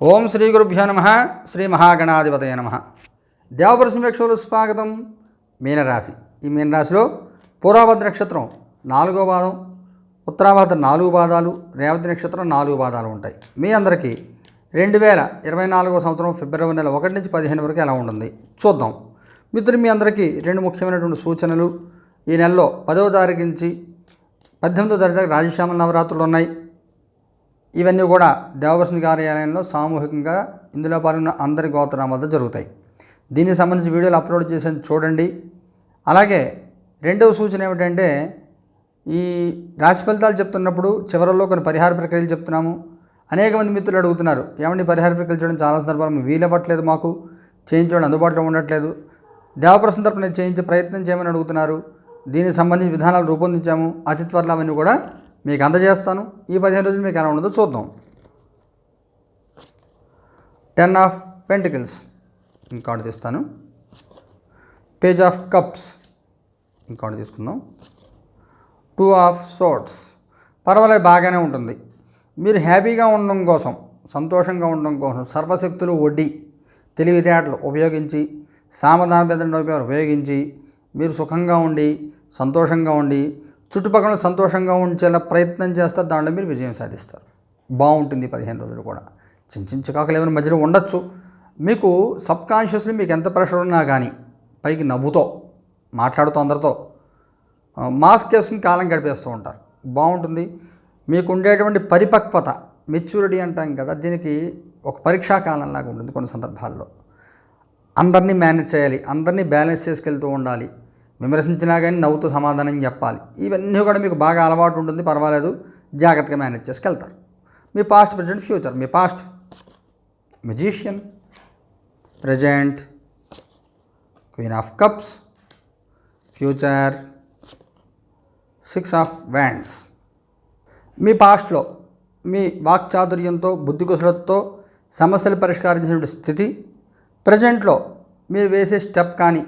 ఓం శ్రీ గురుభ్యో నమ శ్రీ మహాగణాధిపతయ నమ. దేవపరసమేక్షలు స్వాగతం. మీనరాశి. ఈ మీనరాశిలో పూర్వభద్ర నక్షత్రం నాలుగో పాదం ఉత్తరాభద్ర నాలుగు పాదాలు రేవతి నక్షత్రం నాలుగు పాదాలు ఉంటాయి. మీ అందరికీ రెండు వేల ఇరవై నాలుగో సంవత్సరం ఫిబ్రవరి నెల ఒకటి నుంచి పదిహేను వరకు ఎలా ఉంటుంది? చూద్దాం. మిత్రులు మీ అందరికీ రెండు ముఖ్యమైనటువంటి సూచనలు. ఈ నెలలో పదవ తారీఖు నుంచి పద్దెనిమిదో తారీఖు దాకా రాజశ్యామల నవరాత్రులు ఉన్నాయి. ఇవన్నీ కూడా దేవదర్శన కార్యాలయంలో సామూహికంగా ఇందులో పాల్గొన్న అందరి గోత్రం వద్ద జరుగుతాయి. దీనికి సంబంధించి వీడియోలు అప్లోడ్ చేసి చూడండి. అలాగే రెండవ సూచన ఏమిటంటే ఈ రాశి ఫలితాలు చెప్తున్నప్పుడు చివరిలో కొన్ని పరిహార ప్రక్రియలు చెప్తున్నాము. అనేక మంది మిత్రులు అడుగుతున్నారు ఏమండి పరిహార ప్రక్రియలు చేయడం చాలా సందర్భాలు వీలవ్వట్లేదు మాకు చేయించడం అందుబాటులో ఉండట్లేదు. దేవప్రసం తరపున చేయించే ప్రయత్నం చేయమని అడుగుతున్నారు. దీనికి సంబంధించి విధానాలు రూపొందించాము అతి త్వరలో అవన్నీ కూడా మీకు అందజేస్తాను. ఈ పదిహేను రోజులు మీకు ఎలా ఉండదో చూద్దాం. టెన్ ఆఫ్ పెంటికల్స్ ఇంకోటి తీస్తాను. పేజ్ ఆఫ్ కప్స్ ఇంకోటి తీసుకుందాం. టూ ఆఫ్ సోట్స్ పర్వాలేదు బాగానే ఉంటుంది. మీరు హ్యాపీగా ఉండడం కోసం సంతోషంగా ఉండడం కోసం సర్వశక్తులు వడ్డీ తెలివితేటలు ఉపయోగించి సామధాన పెద్ద ఉపయోగించి మీరు సుఖంగా ఉండి సంతోషంగా ఉండి చుట్టుపక్కల సంతోషంగా ఉంచేలా ప్రయత్నం చేస్తారు. దాంట్లో మీరు విజయం సాధిస్తారు. బాగుంటుంది పదిహేను రోజులు కూడా. చిన్న చిన్న చికాకులు ఏమైనా మధ్యలో ఉండొచ్చు. మీకు సబ్ కాన్షియస్లీ మీకు ఎంత ప్రెషర్ ఉన్నా కానీ పైకి నవ్వుతో మాట్లాడుతూ అందరితో మాస్క్ వేసుకుని కాలం గడిపేస్తూ ఉంటారు. బాగుంటుంది. మీకు ఉండేటువంటి పరిపక్వత మెచ్యూరిటీ అంటాం కదా దీనికి ఒక పరీక్షా కాలంలాగా ఉంటుంది కొన్ని సందర్భాల్లో. అందరినీ మేనేజ్ చేయాలి అందరినీ బ్యాలెన్స్ చేసుకెళ్తూ ఉండాలి. విమర్శించినా కానీ నవ్వుతూ సమాధానం చెప్పాలి. ఇవన్నీ కూడా మీకు బాగా అలవాటు ఉంటుంది. పర్వాలేదు. జాగ్రత్తగా మేనేజ్ చేసుకెళ్తారు. మీ past present future. Me past magician present queen of cups future six of wands. మీ పాస్ట్లో మీ వాక్చాతుర్యంతో బుద్ధి కుశలతతో సమస్యలు పరిష్కరించిన స్థితి. ప్రజెంట్లో మీరు వేసే స్టెప్ కానీ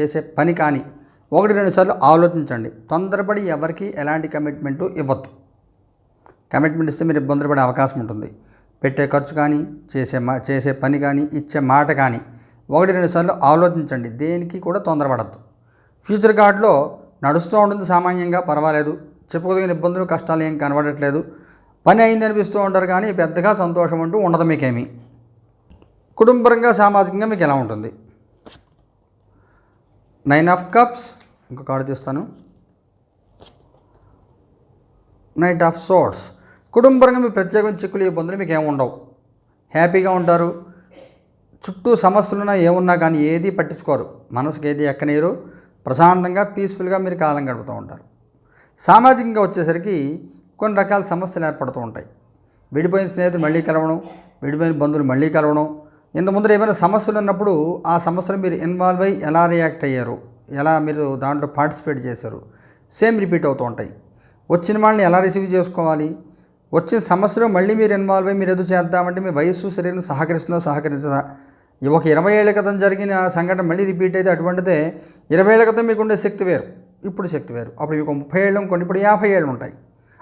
చేసే పని కానీ ఒకటి రెండు సార్లు ఆలోచించండి. తొందరపడి ఎవరికి ఎలాంటి కమిట్మెంటు ఇవ్వద్దు. కమిట్మెంట్ ఇస్తే మీరు ఇబ్బందులు పడే అవకాశం ఉంటుంది. పెట్టే ఖర్చు కానీ చేసే మా చేసే పని కానీ ఇచ్చే మాట కానీ ఒకటి రెండు సార్లు ఆలోచించండి. దేనికి కూడా తొందరపడద్దు. ఫ్యూచర్ కార్డులో నడుస్తూ ఉంటుంది సామాన్యంగా పర్వాలేదు. చెప్పుకోదగిన ఇబ్బందులు కష్టాలు ఏం కనబడట్లేదు. పని అయింది అనిపిస్తూ ఉంటారు కానీ పెద్దగా సంతోషం అంటూ ఉండదు మీకేమీ. కుటుంబరంగా సామాజికంగా మీకు ఎలా ఉంటుంది? నైన్ ఆఫ్ కప్స్ ఇంకో కార్డు తీస్తాను. నైట్ ఆఫ్ సోట్స్ కుటుంబరంగా మీ ప్రత్యేకమైన చిక్కులు ఇబ్బందులు మీకు ఏముండవు హ్యాపీగా ఉంటారు. చుట్టూ సమస్యలున్నా ఏమున్నా కానీ ఏది పట్టించుకోరు. మనసుకి ఏది ఎక్కనీరు ప్రశాంతంగా పీస్ఫుల్గా మీరు కాలం గడుపుతూ ఉంటారు. సామాజికంగా వచ్చేసరికి కొన్ని రకాల సమస్యలు ఏర్పడుతూ ఉంటాయి. విడిపోయిన స్నేహితులు మళ్ళీ కలవడం విడిపోయిన బంధువులు మళ్ళీ కలవడం ఇంత ముందర ఏమైనా సమస్యలు ఉన్నప్పుడు ఆ సమస్యలు మీరు ఇన్వాల్వ్ అయ్యి ఎలా రియాక్ట్ అయ్యారు? ఎలా మీరు దాంట్లో పార్టిసిపేట్ చేశారు? సేమ్ రిపీట్ అవుతూ ఉంటాయి. వచ్చిన వాళ్ళని ఎలా రిసీవ్ చేసుకోవాలి? వచ్చిన సమస్యలో మళ్ళీ మీరు ఇన్వాల్వ్ అయ్యి మీరు ఎదురు చేద్దామంటే మీ వయస్సు శరీరం సహకరిస్తుందో సహకరించదా? ఒక ఇరవై ఏళ్ళ క్రితం జరిగిన సంఘటన మళ్ళీ రిపీట్ అయితే అటువంటిదే. ఇరవై ఏళ్ళ క్రితం మీకు ఉండే శక్తి వేరు. ఇప్పుడు శక్తి వేరు. అప్పుడు మీకు ముప్పై ఏళ్ళు కొన్ని ఇప్పుడు యాభై ఏళ్ళు ఉంటాయి.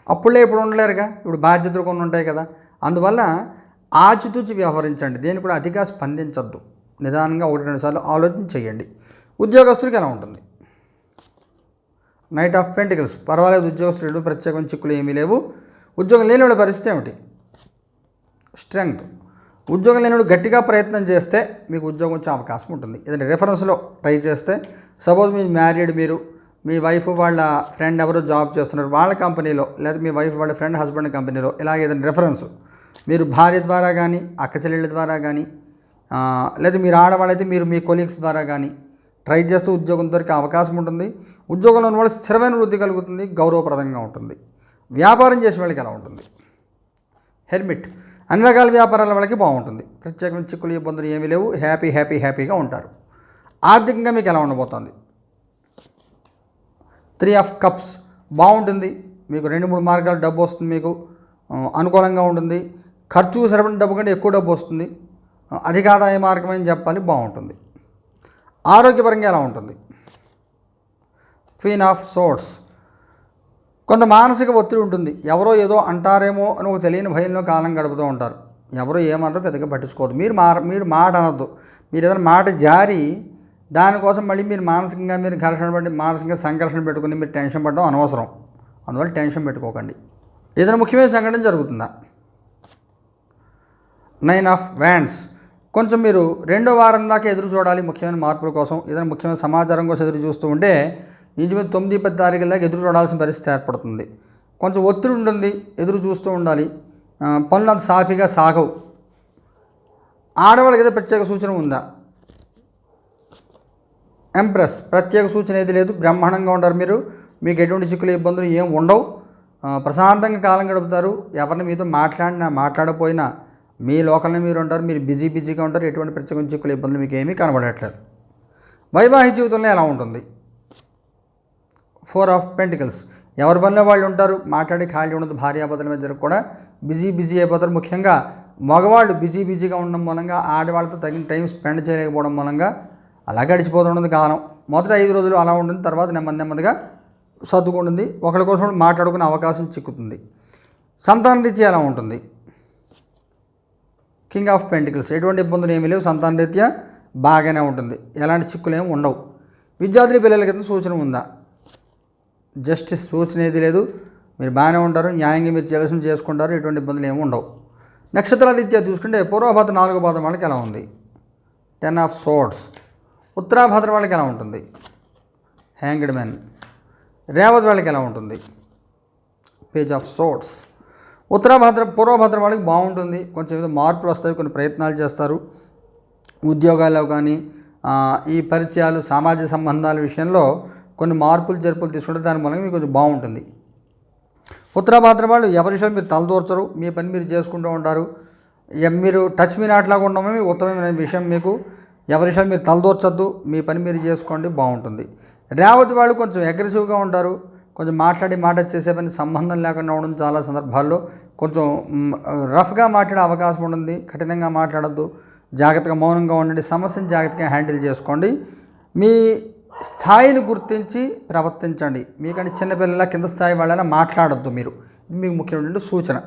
అప్పుడే ఇప్పుడు ఉండలేరుగా. ఇప్పుడు బాధ్యతలు కొన్ని ఉంటాయి కదా. అందువల్ల ఆచితూచి వ్యవహరించండి. దేని కూడా అతిగా స్పందించద్దు. నిదానంగా ఒకటి రెండు సార్లు ఆలోచన చేయండి. ఉద్యోగస్తుడికి ఎలా ఉంటుంది. నైట్ ఆఫ్ పెంటికల్స్ పర్వాలేదు ఉద్యోగస్తులు ప్రత్యేకమైన చిక్కులు ఏమీ లేవు. ఉద్యోగం లేని పరిస్థితి ఏమిటి? స్ట్రెంగ్త్ ఉద్యోగం లేనివాడు గట్టిగా ప్రయత్నం చేస్తే మీకు ఉద్యోగం వచ్చే అవకాశం ఉంటుంది. ఏదైనా రెఫరెన్స్లో ట్రై చేస్తే సపోజ్ మీ మ్యారీడ్ మీరు మీ వైఫ్ వాళ్ళ ఫ్రెండ్ ఎవరో జాబ్ చేస్తున్నారు వాళ్ళ కంపెనీలో లేదా మీ వైఫ్ వాళ్ళ ఫ్రెండ్ హస్బెండ్ కంపెనీలో ఇలాగ ఏదైనా రెఫరెన్స్ మీరు భార్య ద్వారా కానీ అక్క చెల్లెళ్ళ ద్వారా కానీ లేదా మీరు ఆడవాళ్ళైతే మీరు మీ కొలీగ్స్ ద్వారా కానీ ట్రై చేస్తూ ఉద్యోగం దొరికే అవకాశం ఉంటుంది. ఉద్యోగంలో ఉన్న వాళ్ళు స్థిరమైన వృద్ధి కలుగుతుంది గౌరవప్రదంగా ఉంటుంది. వ్యాపారం చేసే వాళ్ళకి ఎలా ఉంటుంది? హెల్మెట్. అన్ని రకాల వ్యాపారాల వాళ్ళకి బాగుంటుంది. ప్రత్యేకమైన చిక్కులు ఇబ్బందులు ఏమీ లేవు. హ్యాపీ హ్యాపీ హ్యాపీగా ఉంటారు. ఆర్థికంగా మీకు ఎలా ఉండబోతోంది? Three of cups. బాగుంటుంది. మీకు రెండు మూడు మార్గాలు డబ్బు వస్తుంది మీకు. అనుకూలంగా ఉంటుంది. ఖర్చు సరిపడిన డబ్బు కంటే ఎక్కువ డబ్బు వస్తుంది. అధిక ఆదాయ మార్గం అని చెప్పాలి బాగుంటుంది. ఆరోగ్యపరంగా ఎలా ఉంటుంది? క్వీన్ ఆఫ్ సోర్స్ కొంత మానసిక ఒత్తిడి ఉంటుంది. ఎవరో ఏదో అంటారేమో అని ఒక తెలియని భయంలో కాలం గడుపుతూ ఉంటారు. ఎవరో ఏమన్నారో పెద్దగా పట్టించుకోవద్దు మీరు మా మీరు మాట అనద్దు. మీరు ఏదైనా మాట జారి దానికోసం మళ్ళీ మీరు మానసికంగా మీరు ఘర్షణ పడి మానసికంగా సంఘర్షణ పెట్టుకుని మీరు టెన్షన్ పడడం అనవసరం. అందువల్ల టెన్షన్ పెట్టుకోకండి. ఏదైనా ముఖ్యమైన సంఘటన జరుగుతుందా? నైన్ ఆఫ్ వ్యాండ్స్ కొంచెం మీరు రెండో వారం దాకా ఎదురు చూడాలి ముఖ్యమైన మార్పుల కోసం. ఏదైనా ముఖ్యమైన సమాచారం కోసం ఎదురు చూస్తూ ఉంటే ఇంచుమించు తొమ్మిది పది తారీఖుల దాకా ఎదురు చూడాల్సిన పరిస్థితి ఏర్పడుతుంది. కొంచెం ఒత్తిడి ఉంటుంది ఎదురు చూస్తూ ఉండాలి. పనులు అంత సాఫీగా సాగవు. ఆడవాళ్ళకి ఏదో ప్రత్యేక సూచన ఉందా? ఎంప్రెస్ ప్రత్యేక సూచన ఏది లేదు. బ్రహ్మాండంగా ఉంటారు మీరు. మీకు ఎటువంటి చిక్కులు ఇబ్బందులు ఏం ఉండవు. ప్రశాంతంగా కాలం గడుపుతారు. ఎవరిని మీతో మాట్లాడినా మాట్లాడపోయినా మీ లోకల్ని మీరు ఉంటారు మీరు బిజీ బిజీగా ఉంటారు ఎటువంటి ప్రత్యేక చిక్కుల ఇబ్బందులు మీకు ఏమీ కనబడట్లేదు. వైవాహిక జీవితంలో ఎలా ఉంటుంది? ఫోర్ ఆఫ్ పెంటికల్స్ ఎవరి పనిలో వాళ్ళు ఉంటారు? మాట్లాడి ఖాళీ ఉండదు భార్యాభర్తల మధ్య కూడా బిజీ బిజీ అయిపోతారు. ముఖ్యంగా మగవాళ్ళు బిజీ బిజీగా ఉండడం మూలంగా ఆడవాళ్ళతో తగిన టైం స్పెండ్ చేయలేకపోవడం మూలంగా అలా గడిచిపోతుండదు కాలం. మొదటి ఐదు రోజులు అలా ఉంటుంది తర్వాత నెమ్మది నెమ్మదిగా సర్దుకుంటుంది. ఒకరి కోసం మాట్లాడుకునే అవకాశం చిక్కుతుంది. సంతాన రీత్యా ఎలా ఉంటుంది? కింగ్ ఆఫ్ పెంటికల్స్ ఎటువంటి ఇబ్బందులు ఏమీ లేవు. సంతాన రీత్యా బాగానే ఉంటుంది. ఎలాంటి చిక్కులు ఏమి ఉండవు. విద్యార్థుల పిల్లల కింద సూచన ఉందా? జస్టిస్ సూచన ఏది లేదు. మీరు బాగానే ఉంటారు. న్యాయంగా మీరు చేయాల్సిన చేసుకుంటారు. ఎటువంటి ఇబ్బందులు ఏమి ఉండవు. నక్షత్ర రీత్యా చూసుకుంటే పూర్వభద్ర నాలుగో పాదం వాళ్ళకి ఎలా ఉంది? టెన్ ఆఫ్ సోర్డ్స్ ఉత్తరాభద్ర వాళ్ళకి ఎలా ఉంటుంది? హ్యాంగ్డ్ మ్యాన్ రేవత్ వాళ్ళకి ఎలా ఉంటుంది? పేజ్ ఆఫ్ సోర్ట్స్ ఉత్తరాభద్ర పూర్వభద్ర వాళ్ళకి బాగుంటుంది. కొంచెం ఏదో మార్పులు వస్తాయి కొన్ని ప్రయత్నాలు చేస్తారు. ఉద్యోగాల్లో కానీ ఈ పరిచయాలు సామాజిక సంబంధాల విషయంలో కొన్ని మార్పులు జరుపులు తీసుకుంటే దాని మూలంగా మీకు కొంచెం బాగుంటుంది. ఉత్తరాభద్ర వాళ్ళు ఎవరి విషయాలు మీరు తలదూర్చరు. మీ పని మీరు చేసుకుంటూ ఉంటారు. ఇక మీరు టచ్ మీ నాట్లాగా ఉండడమే ఉత్తమమైన విషయం మీకు. ఎవరి విషయాలు మీరు తలదూర్చొద్దు. మీ పని మీరు చేసుకోండి బాగుంటుంది. రేవతి వాళ్ళు కొంచెం అగ్రెసివ్గా ఉంటారు. కొంచెం మాట్లాడి మాట చేసే పని సంబంధం లేకుండా ఉండడం చాలా సందర్భాల్లో కొంచెం రఫ్గా మాట్లాడే అవకాశం ఉంటుంది కఠినంగా మాట్లాడద్దు జాగ్రత్తగా మౌనంగా ఉండండి సమస్యను జాగ్రత్తగా హ్యాండిల్ చేసుకోండి. మీ స్థాయిని గుర్తించి ప్రవర్తించండి. మీకంటే చిన్నపిల్లల కింద స్థాయి వాళ్ళ మాట్లాడద్దు మీరు. మీకు ముఖ్యమైన సూచన.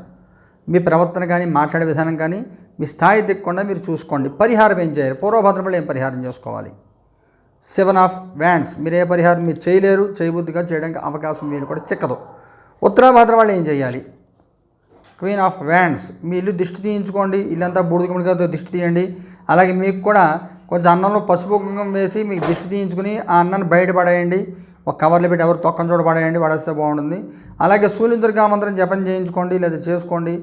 మీ ప్రవర్తన కానీ మాట్లాడే విధానం కానీ మీ స్థాయి దిక్కకుండా మీరు చూసుకోండి. పరిహారం ఏం చేయాలి? పూర్వభద్రపల్లి ఏం పరిహారం చేసుకోవాలి? Seven of wands. మీరు ఏ పరిహారం మీరు చేయలేరు చేయబుద్ధిగా చేయడానికి అవకాశం మీరు కూడా చిక్కదు. ఉత్తరాభద్ర వాళ్ళు ఏం చేయాలి? క్వీన్ ఆఫ్ వ్యాండ్స్ మీ ఇల్లు దిష్టి తీయించుకోండి. ఇల్లంతా బూడిద గుమిడిగా దిష్టి తీయండి. అలాగే మీకు కూడా కొంచెం అన్నంలో పసుపు కుంకుమ వేసి మీకు దిష్టి తీయించుకుని ఆ అన్నాన్ని బయట పడేయండి. ఒక కవర్లో పెట్టి ఎవరు తొక్కని చోట పడేయండి. పడేస్తే బాగుంటుంది. అలాగే సూర్య దుర్గా మంత్రం జపం చేయించుకోండి. లేదా చేసుకోండి.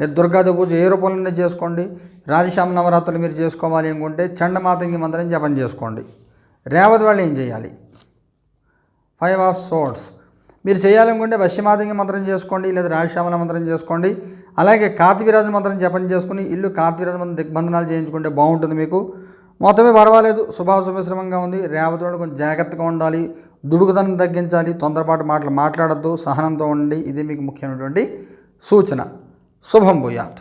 లేదా దుర్గాదేవి పూజ ఏ రూపంలోనే చేసుకోండి. రాజశ్యామ నవరాత్రులు మీరు చేసుకోవాలి అనుకుంటే చండమాతంగి మంత్రం జపం చేసుకోండి. రేవతి వాళ్ళు ఏం చేయాలి? ఫైవ్ ఆఫ్ సోర్డ్స్ మీరు చేయాలనుకుంటే వశ్యమాతంగి మంత్రం చేసుకోండి లేదా రాజశ్యామల మంత్రం చేసుకోండి. అలాగే కార్తీవీరాజు మంత్రం జపం చేసుకుని ఇల్లు కార్తీవీరాజు మంత్రం దిగ్బంధనాలు చేయించుకుంటే బాగుంటుంది మీకు. మొత్తమే పర్వాలేదు శుభాశుభశ్రమంగా ఉంది. రేవతిలో కొంచెం జాగ్రత్తగా ఉండాలి దుడుకుదనం తగ్గించాలి తొందరపాటు మాటలు మాట్లాడద్దు సహనంతో ఉండండి. ఇది మీకు ముఖ్యమైనటువంటి సూచన. శుభం భూయాత్.